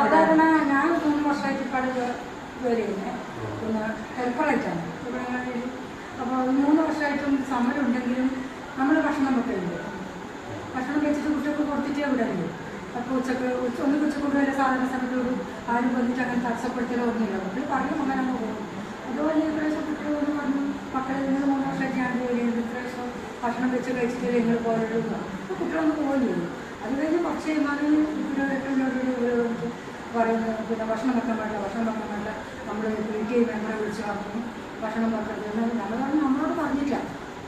സാധാരണ ഞാൻ മൂന്ന് വർഷമായിട്ട് ഇപ്പോൾ ജോലി ചെയ്യുന്നത് പിന്നെ ഹെൽപ്പറായിട്ടാണ് ഇവിടെ അപ്പോൾ മൂന്ന് വർഷമായിട്ടും സമരം ഉണ്ടെങ്കിലും നമ്മൾ ഭക്ഷണം വെക്കലുണ്ട് ഭക്ഷണം വെച്ചിട്ട് കുട്ടികൾക്ക് കൊടുത്തിട്ടേ വിടലുള്ളൂ അപ്പോൾ ഉച്ചയ്ക്ക് ഉച്ച ഒന്ന് ഉച്ചക്കൂടി വരെ സാധാരണ സമയത്ത് ആരും വന്നിട്ട് അങ്ങനെ തടസ്സപ്പെടുത്തലോ ഒന്നുമില്ല. കുട്ടി പറഞ്ഞു അങ്ങനെ അങ്ങ് പോകും. അതുപോലെ ഇപ്രാവശ്യം കുട്ടികളോട് പറഞ്ഞു മക്കളെ നിങ്ങൾ മൂന്ന് വർഷമായിട്ട് ഞാൻ ജോലി ചെയ്യുന്നത് ഇപ്രാവശ്യം ഭക്ഷണം വെച്ച് കഴിച്ചിട്ട് നിങ്ങൾ അപ്പോൾ കുട്ടികളൊന്ന് പോവുകയും ചെയ്തു അത് കഴിഞ്ഞ് കുറച്ച് കഴിയുമ്പോൾ പറയുന്നത് പിന്നെ ഭക്ഷണം വെക്കാൻ പാടില്ല ഭക്ഷണം വെക്കാൻ പാടില്ല. നമ്മൾ പി ടി മെമ്പറെ വിളിച്ച് പറഞ്ഞു ഭക്ഷണം വെക്കരുത് നമ്മൾ പറഞ്ഞു നമ്മളോട് പറഞ്ഞില്ല.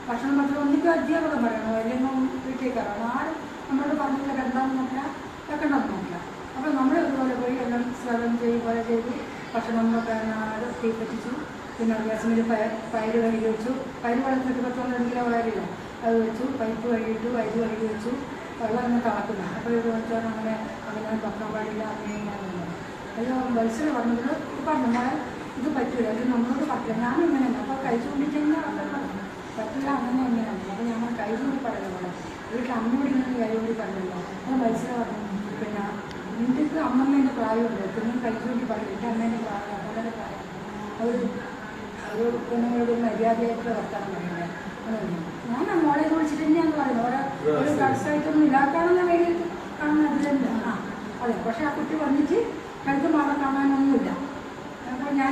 ഭക്ഷണം വെക്കണം ഒന്നിക്കും അധ്യാപകൻ പറയണോ അല്ലെങ്കിൽ പി ടി ആരും നമ്മളോട് പറഞ്ഞില്ല എന്താണെന്ന് നോക്കില്ല വെക്കണമെന്ന് നോക്കില്ല അപ്പോൾ നമ്മൾ ഇതുപോലെ പോയി എല്ലാം സ്വാഗതം ചെയ്ത് പോലെ ചെയ്ത് ഭക്ഷണം വെക്കാൻ ആട് തീ പറ്റിച്ചു. പിന്നെ ഗ്യാസിൽ പയർ പയർ കഴുകി വെച്ചു. പയർ വളർത്തിട്ട് പത്തൊന്നും കിലോ വയറില്ല അത് വെച്ചു പൈപ്പ് കഴുകിയിട്ട് വയറ് കഴുകി വെച്ചു. വെള്ളം തിളക്കുന്നു അപ്പോൾ ഇത് വെച്ചാൽ അങ്ങനെ അങ്ങനെ വെക്കാൻ പാടില്ല അങ്ങനെ ഇങ്ങനെ അയ്യോ മത്സരം പറഞ്ഞത് പറഞ്ഞു മോളെ ഇത് പറ്റില്ല ഇത് നമ്മളോട് പറ്റില്ല. ഞാൻ ഇങ്ങനെയാണ് അപ്പോൾ കൈ ചൂണ്ടിച്ചെങ്കിൽ പറ്റില്ല അങ്ങനെ എങ്ങനെയാണ്? അപ്പോൾ ഞങ്ങൾ കൈ ചൂണ്ടി പറയുന്നത്. വീട്ടിൽ അമ്മയോട് ഇങ്ങനെ കൈ ചൂണ്ടി പറഞ്ഞല്ലോ അപ്പോൾ മത്സരം പറഞ്ഞു പിന്നെ ഇന്ത്യയ്ക്ക് അമ്മമ്മേന്റെ പ്രായമുണ്ട്. പിന്നെ കൈ ചൂണ്ടി പറയും എന്റെ അമ്മേന്റെ പ്രായം. അമ്മേന്റെ പ്രായം അവർ ഒരു പെണ്ണുങ്ങളോട് മര്യാദയായിട്ട് വർത്താനം പറയുന്നത്. ഞാൻ മോളെ വിളിച്ചിട്ട് ഓരോ ഒരു കടസായിട്ടൊന്നും വേണ്ടിയിട്ട് വേണ്ടി കാണുന്ന അതിലല്ല. ആ അതെ. പക്ഷെ ആ കുട്ടി വന്നിട്ട് കഴുത്ത് മാറാൻ ഞാൻ